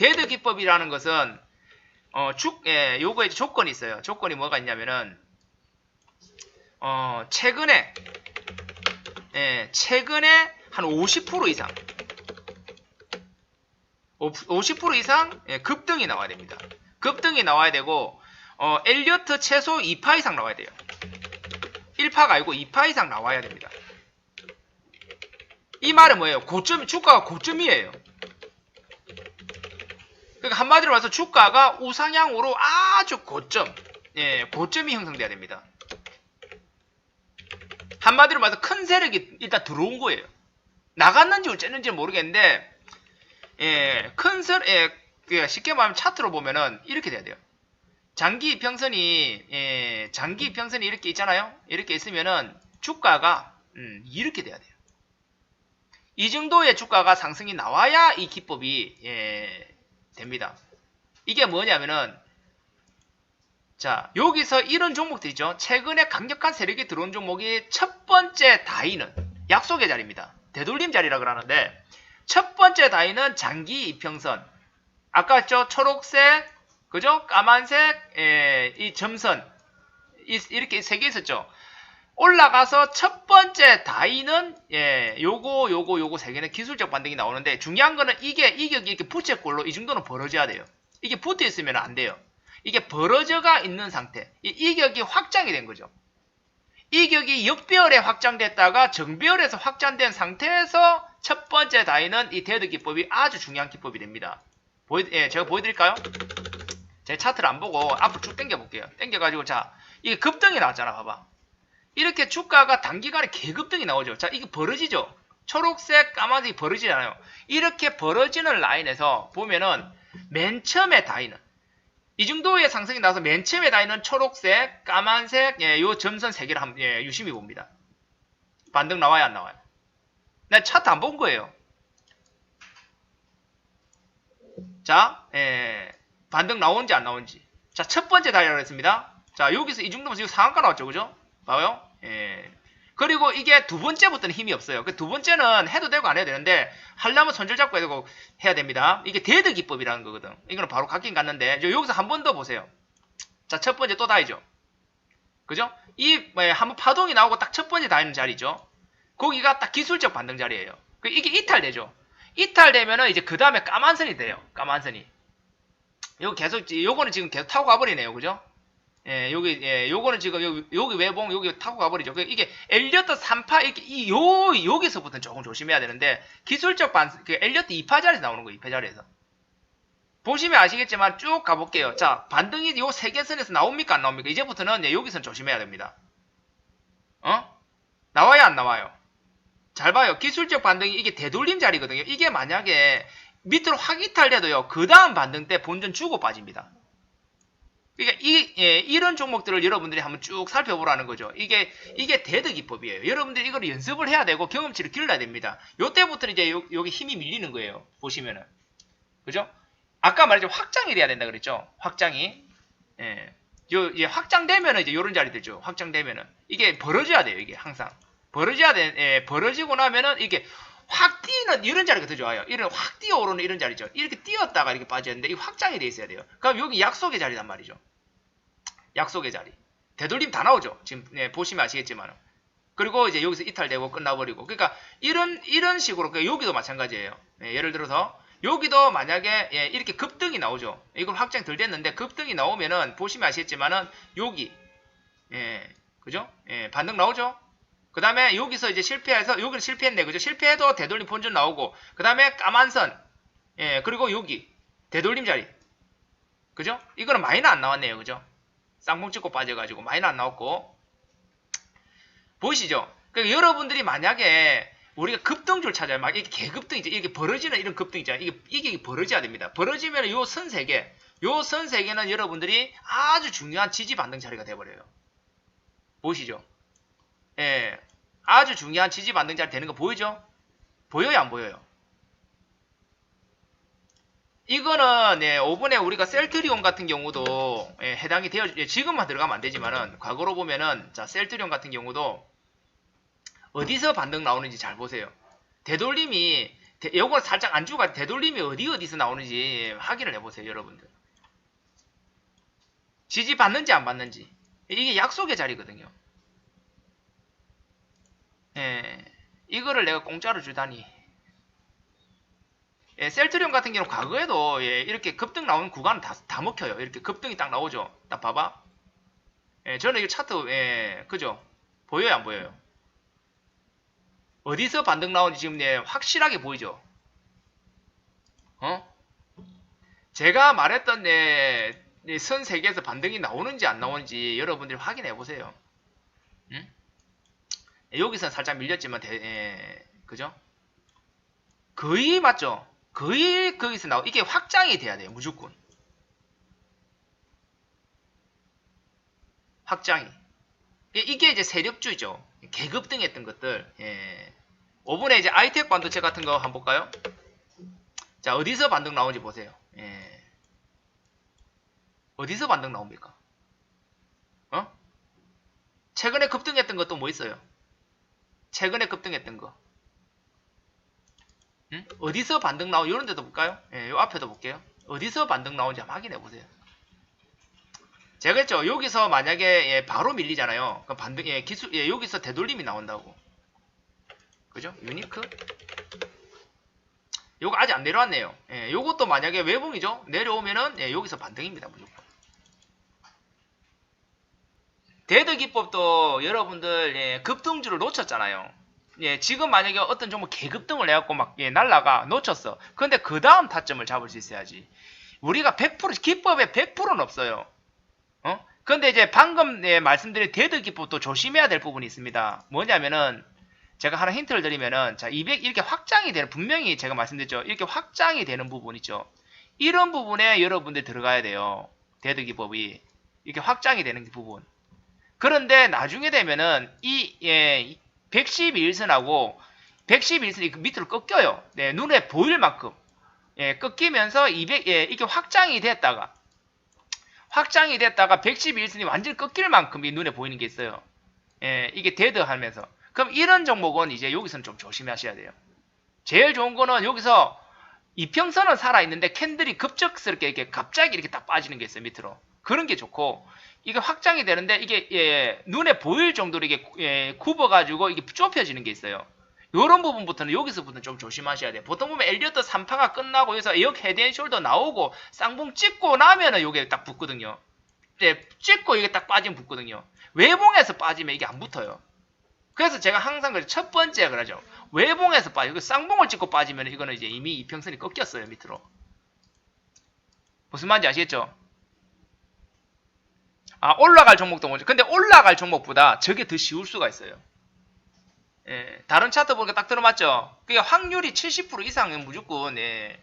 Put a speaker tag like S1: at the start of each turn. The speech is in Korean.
S1: 데드 기법이라는 것은 어, 죽, 예, 요거에 조건이 있어요. 조건이 뭐가 있냐면은 어, 최근에 예, 최근에 한 50% 이상 50% 이상 예, 급등이 나와야 됩니다. 급등이 나와야 되고 어, 엘리어트 최소 2파 이상 나와야 돼요. 1파가 아니고 2파 이상 나와야 됩니다. 이 말은 뭐예요? 고점 주가가 고점이에요. 그러니까 한마디로 말해서 주가가 우상향으로 아주 고점, 예, 고점이 형성돼야 됩니다. 한마디로 말해서 큰 세력이 일단 들어온 거예요. 나갔는지 어쨌는지 모르겠는데, 예, 큰 세력, 예, 그 쉽게 말하면 차트로 보면은 이렇게 돼야 돼요. 장기 평선이, 예, 장기 평선이 이렇게 있잖아요. 이렇게 있으면은 주가가 음, 이렇게 돼야 돼요. 이 정도의 주가가 상승이 나와야 이 기법이 예, 됩니다. 이게 뭐냐면은 자 여기서 이런 종목들이죠. 최근에 강력한 세력이 들어온 종목이 첫 번째 다이는 약속의 자리입니다. 되돌림 자리라 그러는데 첫 번째 다이는 장기 이평선 아까 했죠 초록색 그죠 까만색 예, 이 점선 이, 이렇게 세 개 있었죠. 올라가서 첫 번째 다이는 예, 요거 요거 요거 세 개는 기술적 반등이 나오는데 중요한 거는 이게 이격이 이렇게 부채꼴로 이 정도는 벌어져야 돼요. 이게 붙어 있으면 안 돼요. 이게 벌어져가 있는 상태. 이 이격이 확장이 된 거죠. 이격이 역배열에 확장됐다가 정배열에서 확장된 상태에서 첫 번째 다이는 이 데드 기법이 아주 중요한 기법이 됩니다. 보여, 예, 제가 보여드릴까요? 제 차트를 안 보고 앞으로 쭉 당겨 볼게요. 당겨가지고 자 이게 급등이 나왔잖아. 봐봐. 이렇게 주가가 단기간에 개급등이 나오죠. 자, 이게 벌어지죠. 초록색, 까만색이 벌어지잖아요. 이렇게 벌어지는 라인에서 보면은 맨 처음에 다이는 이 정도의 상승이 나서 맨 처음에 다이는 초록색, 까만색, 예, 요 점선 세 개를 한, 예, 유심히 봅니다. 반등 나와요, 안 나와요? 나 차트 안 본 거예요. 자, 예, 반등 나오는지 안 나오는지. 자, 첫 번째 다이라고 했습니다. 자, 여기서 이 정도면 지금 상한가 나왔죠, 그죠? 봐요. 예. 그리고 이게 두 번째부터는 힘이 없어요. 그 두 번째는 해도 되고 안 해도 되는데 하려면 손절 잡고 해야 되고 해야 됩니다. 이게 데드 기법이라는 거거든. 이거는 바로 갔긴 갔는데 저 여기서 한 번 더 보세요. 자, 첫 번째 또 다이죠. 그죠? 이 한번 파동이 나오고 딱 첫 번째 다이는 자리죠. 거기가 딱 기술적 반등 자리예요. 그 이게 이탈되죠. 이탈되면은 이제 그 다음에 까만선이 돼요. 까만선이. 요거 계속 요거는 지금 계속 타고 가버리네요. 그죠? 예, 여기, 예, 요거는 지금, 여기, 여기 외봉, 여기 타고 가버리죠. 그 이게, 엘리어트 3파, 이렇게, 이, 요, 여기서부터는 조금 조심해야 되는데, 기술적 반, 그, 엘리어트 2파 자리에서 나오는 거예요, 2파 자리에서. 보시면 아시겠지만, 쭉 가볼게요. 자, 반등이 요 세계선에서 나옵니까, 안 나옵니까? 이제부터는, 예, 여기선 조심해야 됩니다. 어? 나와요, 안 나와요? 잘 봐요. 기술적 반등이, 이게 되돌림 자리거든요. 이게 만약에, 밑으로 확 이탈돼도요, 그 다음 반등 때 본전 주고 빠집니다. 그러니까 이 예, 이런 종목들을 여러분들이 한번 쭉 살펴보라는 거죠. 이게 이게 데드 기법이에요. 여러분들이 이걸 연습을 해야 되고 경험치를 길러야 됩니다. 요때부터는 이제 요, 여기 힘이 밀리는 거예요. 보시면은 그죠? 아까 말했죠 확장이 돼야 된다 그랬죠. 확장이 예. 요 이제 확장되면은 이제 요런 자리 되죠. 확장되면은 이게 벌어져야 돼요. 이게 항상 벌어져야 돼. 예, 벌어지고 나면은 이게 확 뛰는 이런 자리가 더 좋아요. 이런 확 뛰어오르는 이런 자리죠. 이렇게 뛰었다가 이렇게 빠졌는데 이 확장이 돼 있어야 돼요. 그럼 여기 약속의 자리단 말이죠. 약속의 자리. 되돌림 다 나오죠. 지금 예, 보시면 아시겠지만. 그리고 이제 여기서 이탈되고 끝나버리고. 그러니까 이런 이런 식으로 그러니까 여기도 마찬가지예요. 예, 예를 들어서 여기도 만약에 예, 이렇게 급등이 나오죠. 이걸 확장 덜 됐는데 급등이 나오면은 보시면 아시겠지만은 여기 예, 그죠? 예, 반등 나오죠. 그 다음에 여기서 이제 실패해서 여기는 실패했네 그죠? 실패해도 되돌림 본전 나오고 그 다음에 까만 선 예, 그리고 여기 되돌림 자리 그죠? 이거는 마이너 안 나왔네요 그죠? 쌍봉 찍고 빠져가지고 마이너 안 나왔고 보이시죠? 그러니까 여러분들이 만약에 우리가 급등줄 찾아요. 막 이게 개급등이죠. 이게 벌어지는 이런 급등 있잖아요. 이게 이게 벌어져야 됩니다. 벌어지면 요선 세 개, 요 선 세 개는 여러분들이 아주 중요한 지지 반등 자리가 돼버려요. 보이시죠? 예, 아주 중요한 지지 반등 자리 되는 거 보이죠? 보여요, 안 보여요? 이거는 예, 5분에 우리가 셀트리온 같은 경우도 예, 해당이 되어 예, 지금만 들어가면 안 되지만은 과거로 보면은 자 셀트리온 같은 경우도 어디서 반등 나오는지 잘 보세요. 되돌림이 대- 요걸 살짝 안 주고 되돌림이 어디 어디서 나오는지 확인을 해보세요, 여러분들. 지지 받는지 안 받는지. 이게 약속의 자리거든요. 예, 이거를 내가 공짜로 주다니. 예, 셀트리온 같은 경우는 과거에도 예, 이렇게 급등 나오는 구간은 다, 다 먹혀요. 이렇게 급등이 딱 나오죠. 딱 봐봐. 예, 저는 이 차트, 예, 그죠? 보여요, 안 보여요? 어디서 반등 나오는지 지금 예, 확실하게 보이죠? 어? 제가 말했던 예, 예, 선 세계에서 반등이 나오는지 안 나오는지 여러분들이 확인해 보세요. 응? 예, 여기서 살짝 밀렸지만, 대, 예, 그죠? 거의 맞죠? 거의 거기서 나오, 이게 확장이 돼야 돼요, 무조건. 확장이. 예, 이게 이제 세력주죠. 계급 등 했던 것들. 예. 5분에 이제 아이텍 반도체 같은 거 한번 볼까요? 자, 어디서 반등 나오는지 보세요. 예. 어디서 반등 나옵니까? 어? 최근에 급등했던 것도 뭐 있어요? 최근에 급등했던 거. 응? 어디서 반등 나오? 이런 데도 볼까요? 예, 요 앞에도 볼게요. 어디서 반등 나오는지 한번 확인해 보세요. 제가 했죠. 여기서 만약에 예, 바로 밀리잖아요. 그럼 반등, 예, 기술, 예, 여기서 되돌림이 나온다고. 그죠? 유니크? 요거 아직 안 내려왔네요. 예, 요것도 만약에 외봉이죠. 내려오면은 예, 여기서 반등입니다. 무조건. 대드 기법도 여러분들 예, 급등주를 놓쳤잖아요. 예, 지금 만약에 어떤 종목 개급등을 해갖고 막 예, 날라가 놓쳤어. 근데 그 다음 타점을 잡을 수 있어야지. 우리가 100% 기법에 100%는 없어요. 어? 근데 이제 방금 예, 말씀드린 대드 기법도 조심해야 될 부분이 있습니다. 뭐냐면은 제가 하나 힌트를 드리면은 자 200 이렇게 확장이 되는 분명히 제가 말씀드렸죠. 이렇게 확장이 되는 부분 있죠. 이런 부분에 여러분들 들어가야 돼요. 대드 기법이 이렇게 확장이 되는 부분. 그런데 나중에 되면은 이 예, 111선하고 111선이 그 밑으로 꺾여요. 네, 눈에 보일 만큼 예, 꺾이면서 200 예, 이게 확장이 됐다가 확장이 됐다가 111선이 완전히 꺾일 만큼 이 눈에 보이는 게 있어요. 예, 이게 데드 하면서. 그럼 이런 종목은 이제 여기서는 좀 조심하셔야 돼요. 제일 좋은 거는 여기서 이평선은 살아있는데 캔들이 급작스럽게 이렇게 갑자기 이렇게 딱 빠지는 게 있어요, 밑으로. 그런 게 좋고, 이게 확장이 되는데 이게 예, 눈에 보일 정도로 이게 예, 굽어가지고 이게 좁혀지는 게 있어요. 요런 부분부터는 여기서부터는 좀 조심하셔야 돼요. 보통 보면 엘리어트 3파가 끝나고 여기서 에어 헤드 앤 숄더 나오고 쌍봉 찍고 나면은 요게 딱 붙거든요. 네, 찍고 이게 딱 빠지면 붙거든요. 외봉에서 빠지면 이게 안 붙어요. 그래서 제가 항상 그첫 번째 그러죠. 외봉에서 빠지고 쌍봉을 찍고 빠지면 이거는 이제 이미 이평선이 꺾였어요 밑으로. 무슨 말인지 아시겠죠? 아 올라갈 종목도 뭐죠? 근데 올라갈 종목보다 저게 더 쉬울 수가 있어요. 예, 다른 차트 보니까 딱 들어맞죠? 그게 확률이 70% 이상은 무조건 예,